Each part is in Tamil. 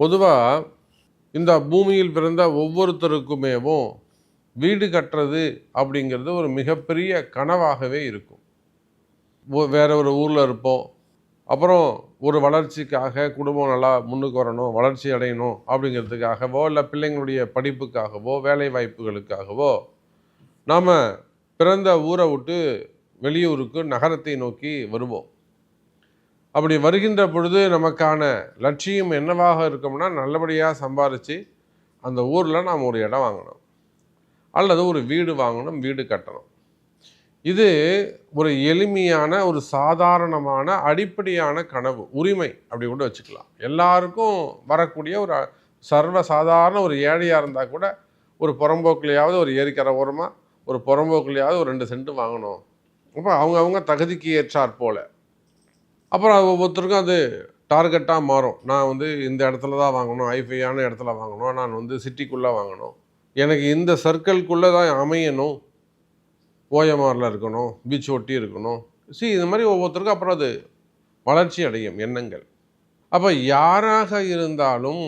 பொதுவாக இந்த பூமியில் பிறந்த ஒவ்வொருத்தருக்குமேவும் வீடு கட்டுறது அப்படிங்கிறது ஒரு மிகப்பெரிய கனவாகவே இருக்கும். வேற ஒரு ஊரில் இருப்போம். அப்புறம் ஒரு வளர்ச்சிக்காக குடும்பம் நல்லா முன்னுக்கு வரணும் வளர்ச்சி அடையணும் அப்படிங்கிறதுக்காகவோ இல்லை பிள்ளைங்களுடைய படிப்புக்காகவோ வேலை வாய்ப்புகளுக்காகவோ நாம் பிறந்த ஊரை விட்டு வெளியூருக்கு நகரத்தை நோக்கி வருவோம். அப்படி வருகின்ற பொழுது நமக்கான லட்சியம் என்னவாக இருக்கும்னா நல்லபடியாக சம்பாரித்து அந்த ஊரில் நாம் ஒரு இடம் வாங்கணும். அல்லது ஒரு வீடு வாங்கணும் வீடு கட்டணும். இது ஒரு எளிமையான ஒரு சாதாரணமான அடிப்படையான கனவு உரிமை அப்படி கூட வச்சுக்கலாம். எல்லாருக்கும் வரக்கூடிய ஒரு சர்வ சாதாரண ஒரு ஏழையாக இருந்தால் கூட ஒரு புறம்போக்குலையாவது ஒரு ஏரிக்கரை ஓரமாக ஒரு புறம்போக்குலையாவது ஒரு ரெண்டு சென்ட் வாங்கணும். அப்போ அவங்கவுங்க தகுதிக்கு ஏற்றாற் போல். அப்புறம் ஒவ்வொருத்தருக்கும் அது டார்கெட்டாக மாறும். நான் வந்து இந்த இடத்துல தான் வாங்கணும் ஐஃபையான இடத்துல வாங்கணும் நான் வந்து சிட்டிக்குள்ளே வாங்கணும். எனக்கு இந்த சர்க்கிள்குள்ளே தான் அமையணும். ஓஎம்ஆரில் இருக்கணும் பீச் ஒட்டி இருக்கணும். சி இது மாதிரி ஒவ்வொருத்தருக்கும் அப்புறம் அது வளர்ச்சி அடையும் எண்ணங்கள். அப்போ யாராக இருந்தாலும்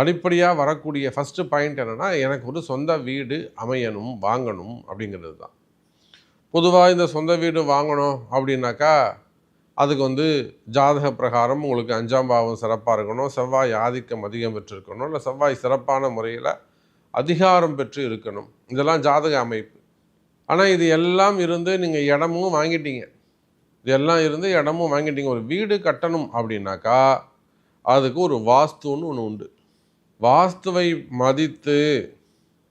அடிப்படையாக வரக்கூடிய ஃபஸ்ட்டு பாயிண்ட் என்னென்னா எனக்கு ஒரு சொந்த வீடு அமையணும் வாங்கணும் அப்படிங்கிறது தான். பொதுவாக இந்த சொந்த வீடு வாங்கணும் அப்படின்னாக்கா அதுக்கு வந்து ஜாதக பிரகாரம் உங்களுக்கு அஞ்சாம் பாவம் சிறப்பாக இருக்கணும். செவ்வாய் ஆதிக்கம் அதிகம் பெற்றிருக்கணும். இல்லை செவ்வாய் சிறப்பான முறையில் அதிகாரம் பெற்று இருக்கணும். இதெல்லாம் ஜாதக அமைப்பு. ஆனால் இது எல்லாம் இருந்து நீங்கள் இடமும் வாங்கிட்டீங்க. இதெல்லாம் இருந்து இடமும் வாங்கிட்டீங்க. ஒரு வீடு கட்டணும் அப்படின்னாக்கா அதுக்கு ஒரு வாஸ்துன்னு ஒன்று உண்டு. வாஸ்துவை மதித்து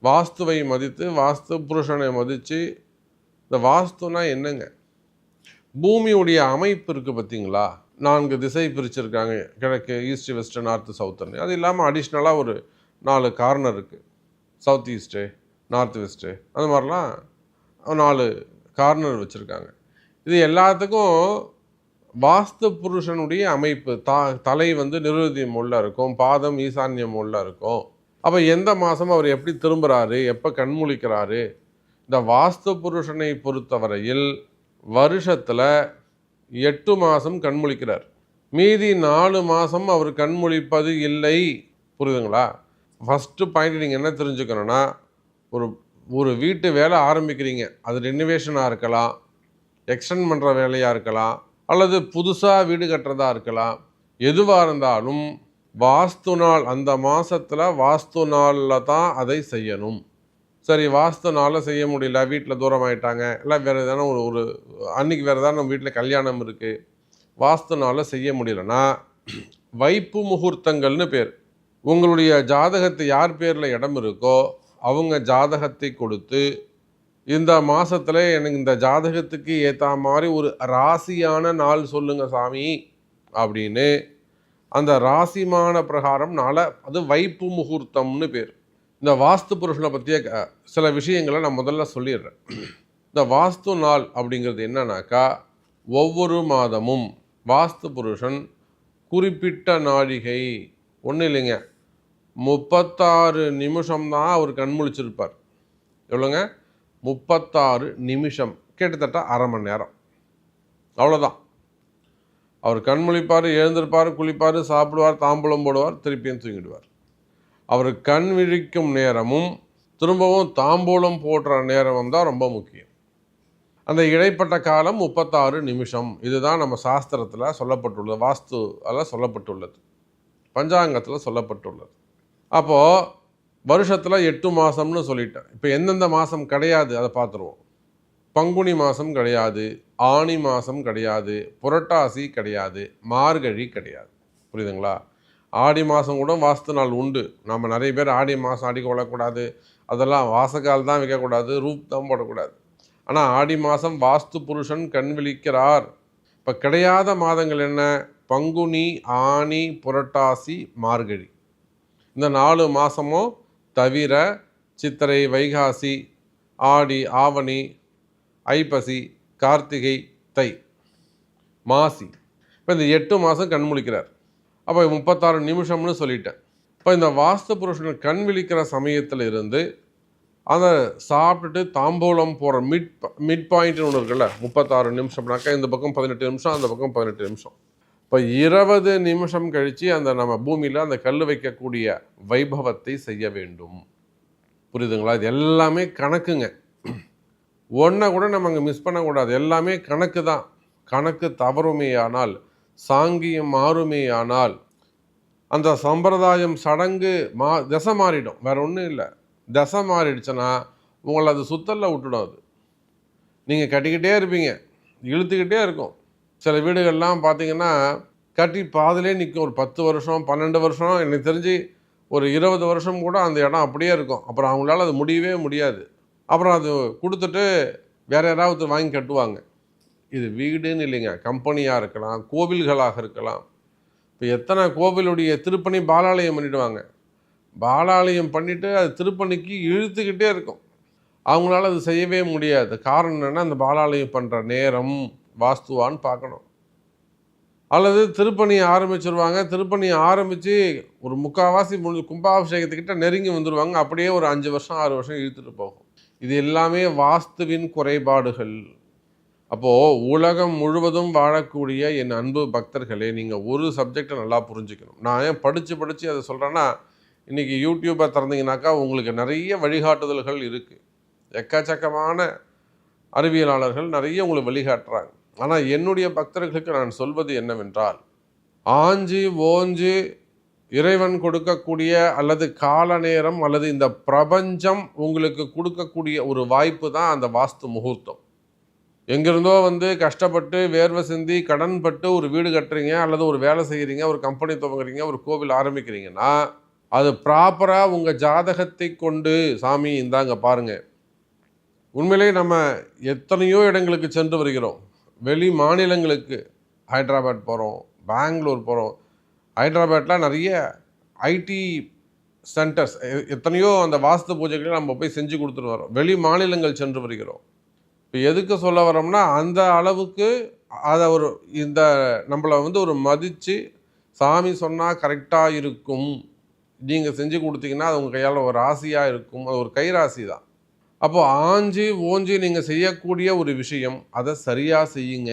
வாஸ்துவை மதித்து வாஸ்து புருஷனை மதித்து இந்த வாஸ்துனா என்னங்க? பூமியுடைய அமைப்பு இருக்குது பார்த்தீங்களா? நான்கு திசை பிரிச்சிருக்காங்க. கிழக்கு ஈஸ்ட் வெஸ்ட் நார்த்து சவுத்தர்னு அது இல்லாமல் அடிஷ்னலாக ஒரு நாலு கார்னர் இருக்குது சவுத் ஈஸ்ட்டு நார்த் வெஸ்ட்டு அது மாதிரிலாம் நாலு கார்னர் வச்சுருக்காங்க. இது எல்லாத்துக்கும் வாஸ்து புருஷனுடைய அமைப்பு. தா தலை வந்து நிருதியம் உள்ள இருக்கும். பாதம் ஈசான்யம் உள்ள இருக்கும். அப்போ எந்த மாதம் அவர் எப்படி திரும்புகிறாரு எப்போ கண்முழிக்கிறாரு இந்த வாஸ்து புருஷனை பொறுத்தவரையில் வருஷத்தில் எட்டு மாதம் கண்முழிக்கிறார். மீதி நாலு மாதம் அவர் கண்முழிப்பது இல்லை. புரியுதுங்களா? ஃபஸ்ட்டு பாயிண்ட் நீங்கள் என்ன தெரிஞ்சுக்கணும்னா ஒரு ஒரு வீட்டு வேலை ஆரம்பிக்கிறீங்க. அது ரெனிவேஷனாக இருக்கலாம் எக்ஸ்டெண்ட் பண்ணுற வேலையாக இருக்கலாம் அல்லது புதுசாக வீடு கட்டுறதா இருக்கலாம். எதுவாக இருந்தாலும் வாஸ்து நாள் அந்த மாதத்தில் வாஸ்து நாளில் தான் அதை செய்யணும். சரி வாஸ்து செய்ய முடியல வீட்டில் தூரம் ஆயிட்டாங்க இல்லை வேறு எதனா ஒரு ஒரு அன்னைக்கு வேறு எதாவது நம்ம வீட்டில் கல்யாணம் இருக்குது வாஸ்து நாளில் செய்ய முடியலன்னா வைப்பு முகூர்த்தங்கள்னு பேர். உங்களுடைய ஜாதகத்தை யார் பேரில் இடம் இருக்கோ அவங்க ஜாதகத்தை கொடுத்து இந்த மாதத்தில் எனக்கு இந்த ஜாதகத்துக்கு ஏற்ற மாதிரி ஒரு ராசியான நாள் சொல்லுங்கள் சாமி அப்படின்னு. அந்த ராசிமான பிரகாரம் நாளை அது வைப்பு முகூர்த்தம்னு பேர். இந்த வாஸ்து புருஷனை பற்றிய க- சில விஷயங்களை நான் முதல்ல சொல்லிடுறேன். இந்த வாஸ்து நாள் அப்படிங்கிறது என்னன்னாக்கா ஒவ்வொரு மாதமும் வாஸ்து புருஷன் குறிப்பிட்ட நாழிகை ஒன்றும் இல்லைங்க முப்பத்தாறு நிமிஷம்தான் அவர் கண்முழிச்சிருப்பார் எவ்வளோங்க? முப்பத்தாறு நிமிஷம் கிட்டத்தட்ட அரை மணி நேரம். அவ்வளோதான். அவர் கண்முழிப்பார் எழுந்திருப்பார் குளிப்பார் சாப்பிடுவார் தாம்பூலம் போடுவார் திருப்பியும் தூங்கிடுவார். அவர் கண் விழிக்கும் நேரமும் திரும்பவும் தாம்பூலம் போடுற நேரமும் தான் ரொம்ப முக்கியம். அந்த இடைப்பட்ட காலம் முப்பத்தாறு நிமிஷம். இதுதான் நம்ம சாஸ்திரத்தில் சொல்லப்பட்டுள்ளது வாஸ்து அதில் சொல்லப்பட்டுள்ளது. பஞ்சாங்கத்தில் சொல்லப்பட்டுள்ளது. அப்போது வருஷத்தில் எட்டு மாதம்னு சொல்லிட்டேன். இப்போ எந்தெந்த மாதம் கிடையாது அதை பார்த்துருவோம். பங்குனி மாதம் கிடையாது ஆனி மாதம் கிடையாது புரட்டாசி கிடையாது மார்கழி கிடையாது. புரியுதுங்களா? ஆடி மாதம் கூட வாஸ்து நாள் உண்டு. நம்ம நிறைய பேர் ஆடி மாதம் ஆடி கொள்ளக்கூடாது அதெல்லாம் வாசக்கால் தான் வைக்கக்கூடாது ரூப் தான் போடக்கூடாது. ஆனால் ஆடி மாதம் வாஸ்து புருஷன் கண் விழிக்கிறார். இப்போ கிடையாத மாதங்கள் என்ன? பங்குனி ஆனி புரட்டாசி மார்கழி. இந்த நாலு மாதமும் தவிர சித்திரை வைகாசி ஆடி ஆவணி ஐப்பசி கார்த்திகை தை மாசி. இப்போ இந்த எட்டு மாதம் கண் முழிக்கிறார். அப்போ முப்பத்தாறு நிமிஷம்னு சொல்லிட்டேன். இப்போ இந்த வாஸ்து புருஷன் கண் விழிக்கிற சமயத்தில் இருந்து அந்த சாப்பிட்டுட்டு தாம்பூலம் போகிற மிட் மிட் பாயிண்ட்னு ஒன்று இருக்குல்ல முப்பத்தாறு நிமிஷம்னாக்கா இந்த பக்கம் பதினெட்டு நிமிஷம் அந்த பக்கம் பதினெட்டு நிமிஷம். இப்போ இருபது நிமிஷம் கழித்து அந்த நம்ம பூமியில் அந்த கல் வைக்கக்கூடிய வைபவத்தை செய்ய வேண்டும். புரியுதுங்களா? இது எல்லாமே கணக்குங்க. ஒன்றை கூட நம்ம அங்கே மிஸ் பண்ணக்கூடாது. எல்லாமே கணக்கு தான் கணக்கு தவறுமே ஆனால் சாங்கியம் மாறுமே ஆனால் அந்த சம்பிரதாயம் சடங்கு மா திசை மாறிடும். வேற ஒன்றும் இல்லை. திசை மாறிடுச்சுன்னா உங்களை அது சுத்தலில் விட்டுடும் அது நீங்கள் கட்டிக்கிட்டே இருப்பீங்க. இழுத்துக்கிட்டே இருக்கும். சில வீடுகள்லாம் பார்த்தீங்கன்னா கட்டி பாதிலே நிற்கும் ஒரு பத்து வருஷம் பன்னெண்டு வருஷம் எனக்கு தெரிஞ்சு ஒரு இருபது வருஷம் கூட அந்த இடம் அப்படியே இருக்கும். அப்புறம் அவங்களால அது முடியவே முடியாது. அப்புறம் அது கொடுத்துட்டு வேற யாராவது வாங்கி கட்டுவாங்க. இது வீடுன்னு இல்லைங்க. கம்பெனியாக இருக்கலாம் கோவில்களாக இருக்கலாம். இப்போ எத்தனை கோவிலுடைய திருப்பணி பாலாலயம் பண்ணிவிடுவாங்க பாலாலயம் பண்ணிவிட்டு அது திருப்பணிக்கு இழுத்துக்கிட்டே இருக்கும். அவங்களால அது செய்யவே முடியாது. காரணம் என்னென்னா அந்த பாலாலயம் பண்ணுற நேரம் வாஸ்துவான்னு பார்க்கணும். அல்லது திருப்பணி ஆரம்பிச்சிருவாங்க. திருப்பணி ஆரம்பித்து ஒரு முக்கால்வாசி முடிஞ்சு கும்பாபிஷேகத்துக்கிட்ட நெருங்கி வந்துடுவாங்க அப்படியே ஒரு அஞ்சு வருஷம் ஆறு வருஷம் இழுத்துட்டு போகும். இது எல்லாமே வாஸ்துவின் குறைபாடுகள். அப்போது உலகம் முழுவதும் வாழக்கூடிய என் அன்பு பக்தர்களே நீங்கள் ஒரு சப்ஜெக்டை நல்லா புரிஞ்சுக்கணும். நான் ஏன் படித்து படித்து அதை சொல்கிறேன்னா இன்றைக்கி யூடியூப்பை திறந்தீங்கனாக்கா உங்களுக்கு நிறைய வழிகாட்டுதல்கள் இருக்குது எக்கச்சக்கமான அறிவியலாளர்கள் நிறைய உங்களுக்கு வழிகாட்டுறாங்க. ஆனால் என்னுடைய பக்தர்களுக்கு நான் சொல்வது என்னவென்றால் ஆஞ்சி ஓஞ்சி இறைவன் கொடுக்கக்கூடிய அல்லது கால நேரம் அல்லது இந்த பிரபஞ்சம் உங்களுக்கு கொடுக்கக்கூடிய ஒரு வாய்ப்பு தான் அந்த வாஸ்து முகூர்த்தம். எங்கிருந்தோ வந்து கஷ்டப்பட்டு வேர்வை சிந்தி கடன் பட்டு ஒரு வீடு கட்டுறீங்க அல்லது ஒரு வேலை செய்கிறீங்க ஒரு கம்பெனி துவங்குறீங்க ஒரு கோவில் ஆரம்பிக்கிறீங்கன்னா அது ப்ராப்பராக உங்கள் ஜாதகத்தை கொண்டு சாமி இந்தாங்க பாருங்கள் உண்மையிலேயே நம்ம எத்தனையோ இடங்களுக்கு சென்று வருகிறோம். வெளி மாநிலங்களுக்கு ஹைதராபாத் போகிறோம் பெங்களூர் போகிறோம் ஹைதராபாத்தில் நிறைய ஐடி சென்டர்ஸ் எத்தனையோ அந்த வாஸ்து பூஜைகளை நம்ம போய் செஞ்சு கொடுத்துட்டு வரோம் வெளி மாநிலங்கள் சென்று வருகிறோம். இப்போ எதுக்கு சொல்ல வரோம்னா அந்த அளவுக்கு அதை ஒரு இந்த நம்மளை வந்து ஒரு மதித்து சாமி சொன்னால் கரெக்டாக இருக்கும். நீங்கள் செஞ்சு கொடுத்தீங்கன்னா அது உங்கள் கையால் ஒரு ராசியாக இருக்கும். அது ஒரு கைராசி தான். அப்போது ஆஞ்சி ஓஞ்சி நீங்கள் செய்யக்கூடிய ஒரு விஷயம் அதை சரியாக செய்யுங்க.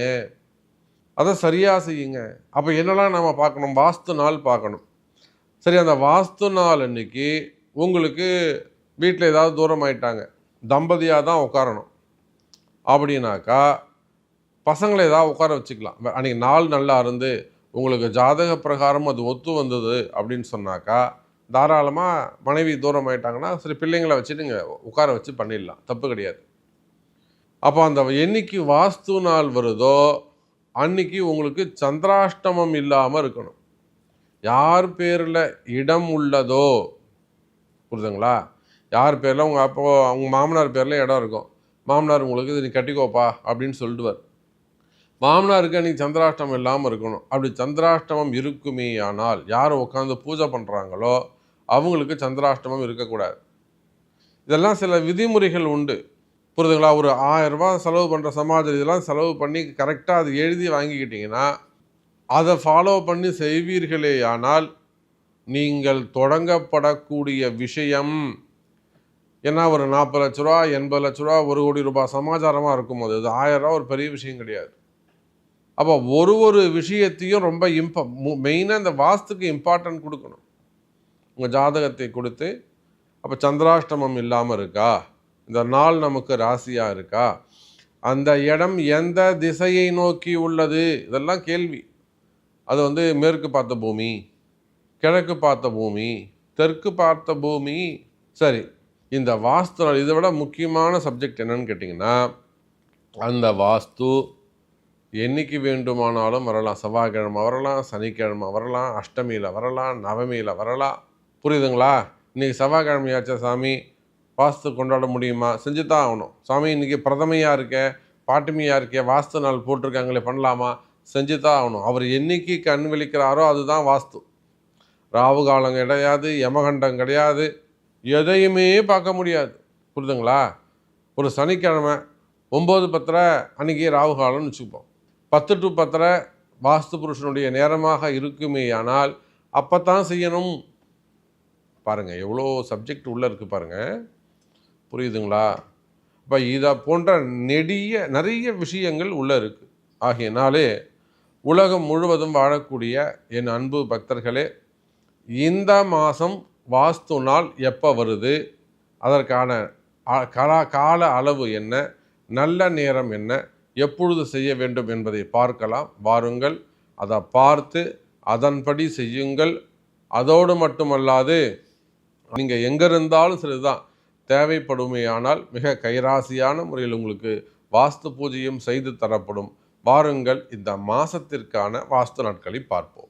அதை சரியாக செய்யுங்க. அப்போ என்னெல்லாம் நம்ம பார்க்கணும்? வாஸ்து நாள் பார்க்கணும். சரி அந்த வாஸ்து நாள் அன்னைக்கு உங்களுக்கு வீட்டில் ஏதாவது தூரம் ஆயிட்டாங்க தம்பதியாக தான் உட்காரணும். அப்படின்னாக்கா பசங்களை ஏதாவது உட்கார வச்சுக்கலாம். அன்றைக்கி நாள் நல்லா இருந்து உங்களுக்கு ஜாதக பிரகாரம் அது ஒத்து வந்தது அப்படின்னு சொன்னாக்கா தாராளமாக மனைவி தூரம் ஆயிட்டாங்கன்னா சரி பிள்ளைங்களை வச்சு நீங்கள் உட்கார வச்சு பண்ணிடலாம். தப்பு கிடையாது. அப்போ அந்த என்னைக்கு வாஸ்து நாள் வருதோ அன்னைக்கு உங்களுக்கு சந்திராஷ்டமம் இல்லாமல் இருக்கணும். யார் பேரில் இடம் உள்ளதோ புரிதுங்களா யார் பேரில்? உங்கள் அப்போ அவங்க மாமனார் பேரில் இடம் இருக்கும். மாமனார் உங்களுக்கு இது நீ கட்டிக்கோப்பா அப்படின்னு சொல்லிடுவார் மாமனாருக்கு அன்றைக்கி சந்திராஷ்டமம் இல்லாமல் இருக்கணும். அப்படி சந்திராஷ்டமம் இருக்குமே ஆனால் யார் உட்காந்து பூஜை பண்ணுறாங்களோ அவங்களுக்கு சந்திராஷ்டமம் இருக்கக்கூடாது. இதெல்லாம் சில விதிமுறைகள் உண்டு. புரிதுங்களா? ஒரு ஆயிரரூபா செலவு பண்ணுற சமாஜம் இதெல்லாம் செலவு பண்ணி கரெக்டாக அது எழுதி வாங்கிக்கிட்டிங்கன்னா அதை ஃபாலோ பண்ணி செய்வீர்களே ஆனால் நீங்கள் தொடங்கப்படக்கூடிய விஷயம் ஏன்னா ஒரு நாற்பது லட்ச ரூபா எண்பது லட்ச ரூபா ஒரு கோடி ரூபாய் சமாச்சாரமாக இருக்கும் போது இது ஆயிரம் ரூபா ஒரு பெரிய விஷயம் கிடையாது. அப்போ ஒரு ஒரு விஷயத்தையும் ரொம்ப இம்ப மெயினாக இந்த வாஸ்துக்கு இம்பார்ட்டன்ட் கொடுக்கணும். உங்கள் ஜாதகத்தை கொடுத்து அப்போ சந்திராஷ்டமம் இல்லாமல் இருக்கா? இந்த நாள் நமக்கு ராசியாக இருக்கா? அந்த இடம் எந்த திசையை நோக்கி உள்ளது? இதெல்லாம் கேள்வி. அது வந்து மேற்கு பார்த்த பூமி கிழக்கு பார்த்த பூமி தெற்கு பார்த்த பூமி சரி இந்த வாஸ்து நாள் இதை விட முக்கியமான சப்ஜெக்ட் என்னன்னு கேட்டிங்கன்னா அந்த வாஸ்து என்னைக்கு வேண்டுமானாலும் வரலாம். செவ்வாய்க்கிழமை வரலாம் சனிக்கிழமை வரலாம் அஷ்டமியில் வரலாம் நவமியில் வரலாம். புரியுதுங்களா? இன்றைக்கி செவ்வாய்க்கிழமையாச்சா சாமி? வாஸ்து கொண்டாட முடியுமா? செஞ்சு தான் ஆகணும். சாமி இன்றைக்கி பிரதமையாக இருக்கே பாட்டுமையாக இருக்கே வாஸ்து நாள் போட்டிருக்காங்களே பண்ணலாமா? செஞ்சு தான் ஆகணும். அவர் என்னைக்கு கண் விழிக்கிறாரோ அதுதான் வாஸ்து. ராவு காலம் கிடையாது யமகண்டம் கிடையாது. எதையுமே பார்க்க முடியாது. புரியுதுங்களா ஒரு சனிக்கிழமை ஒம்பது பத்தரை அன்றைக்கி ராகுகாலம்னு வச்சுப்போம் பத்து டு பத்தரை வாஸ்து புருஷனுடைய நேரமாக இருக்குமேயானால் அப்போ தான் செய்யணும். பாருங்கள் எவ்வளோ சப்ஜெக்ட் உள்ளே இருக்குது பாருங்கள் புரியுதுங்களா? இப்போ இதை போன்ற நெடிய நிறைய விஷயங்கள் உள்ளே இருக்குது ஆகையினாலே உலகம் முழுவதும் வாழக்கூடிய என் அன்பு பக்தர்களே இந்த மாதம் வாஸ்து நாள் எப்போ வருது? அதற்கான கலா கால அளவு என்ன? நல்ல நேரம் என்ன? எப்பொழுது செய்ய வேண்டும் என்பதை பார்க்கலாம். வாருங்கள். அதை பார்த்து அதன்படி செய்யுங்கள். அதோடு மட்டுமல்லாது நீங்கள் எங்கே இருந்தாலும் சரிதான் தேவைப்படுமையானால் மிக கைராசியான முறையில் உங்களுக்கு வாஸ்து பூஜையும் செய்து தரப்படும். வாருங்கள். இந்த மாதத்திற்கான வாஸ்து நாட்களை பார்ப்போம்.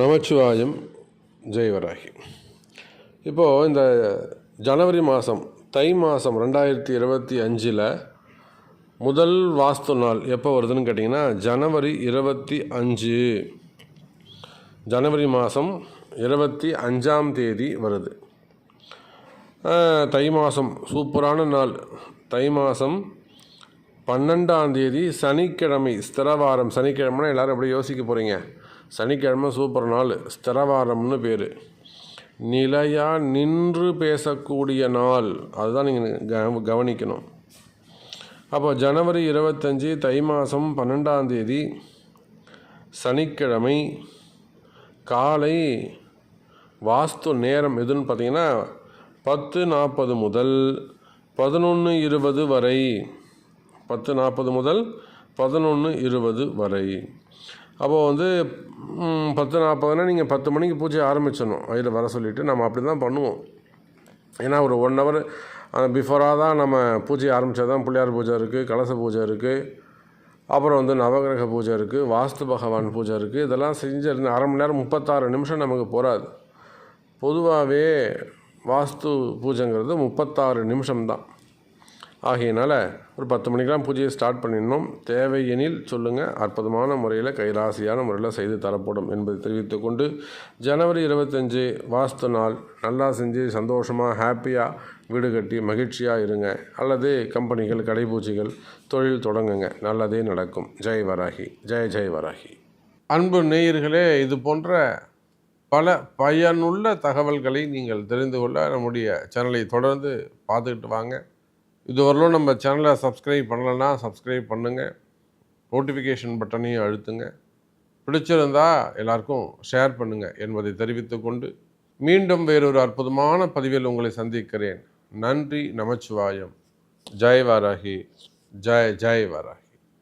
நமச்சிவாயம். ஜெயவராகி. இப்போது இந்த ஜனவரி மாதம் தை மாதம் ரெண்டாயிரத்தி இருபத்தி அஞ்சில் முதல் வாஸ்து நாள் எப்போ வருதுன்னு கேட்டிங்கன்னா ஜனவரி இருபத்தி அஞ்சு. ஜனவரி மாதம் இருபத்தி அஞ்சாம் தேதி வருது. தை மாதம் சூப்பரான நாள். தை மாதம் பன்னெண்டாம் தேதி சனிக்கிழமை ஸ்திரவாரம். சனிக்கிழமைனா எல்லாரும் எப்படி யோசிக்க போகிறீங்க சனிக்கிழமை சூப்பர் நாள் ஸ்திரவாரம்னு பேர். நிலையாக நின்று பேசக்கூடிய நாள் அதுதான் நீங்கள் கவனிக்கணும். அப்போ ஜனவரி இருபத்தஞ்சி தை மாதம் பன்னெண்டாம் தேதி சனிக்கிழமை காலை வாஸ்து நேரம் எதுன்னு பார்த்தீங்கன்னா பத்து நாற்பது முதல் பதினொன்று இருபது வரை. பத்து நாற்பது முதல் பதினொன்று இருபது வரை. அப்போது வந்து பத்து நாற்பதுனா நீங்கள் பத்து மணிக்கு பூஜை ஆரம்பிச்சிடணும். அதில் வர சொல்லிவிட்டு நம்ம அப்படி தான் பண்ணுவோம். ஏன்னா ஒரு ஒன் ஹவர் பிஃபோராக தான் நம்ம பூஜை ஆரம்பித்தா தான் பிள்ளையார் பூஜை இருக்குது கலச பூஜை இருக்குது அப்புறம் வந்து நவகிரக பூஜை இருக்குது வாஸ்து பகவான் பூஜை இருக்குது இதெல்லாம் செஞ்சிருந்து அரை மணி நேரம் முப்பத்தாறு நிமிஷம் நமக்கு போகாது பொதுவாகவே வாஸ்து பூஜைங்கிறது முப்பத்தாறு நிமிஷம்தான். ஆகையினால் ஒரு பத்து மணிக்கெலாம் பூஜையை ஸ்டார்ட் பண்ணிடணும். தேவையெனில் சொல்லுங்கள் அற்புதமான முறையில் கைராசியான முறையில் செய்து தரப்படும் என்பதை தெரிவித்து கொண்டு ஜனவரி இருபத்தஞ்சு வாஸ்து நாள். நல்லா செஞ்சு சந்தோஷமாக ஹாப்பியாக வீடு கட்டி மகிழ்ச்சியாக இருங்க. அல்லது கம்பெனிகள் கடைபூச்சிகள் தொழில் தொடங்குங்க. நல்லதே நடக்கும். ஜெய் வராகி. ஜெய் ஜெய் வராகி. அன்பு நேயர்களே இது போன்ற பல பயனுள்ள தகவல்களை நீங்கள் தெரிந்து கொள்ள நம்முடைய சேனலை தொடர்ந்து பார்த்துக்கிட்டு வாங்க. இதுவரையிலும் நம்ம சேனலை சப்ஸ்கிரைப் பண்ணலைன்னா சப்ஸ்கிரைப் பண்ணுங்கள் நோட்டிஃபிகேஷன் பட்டனையும் அழுத்துங்க. பிடிச்சிருந்தா எல்லாருக்கும் ஷேர் பண்ணுங்கள் என்பதை தெரிவித்துக்கொண்டு மீண்டும் வேறொரு அற்புதமான பதிவில் உங்களை சந்திக்கிறேன். நன்றி நமச்சிவாயம். ஜெய் வாராகி. ஜெய் ஜெய் வாராகி.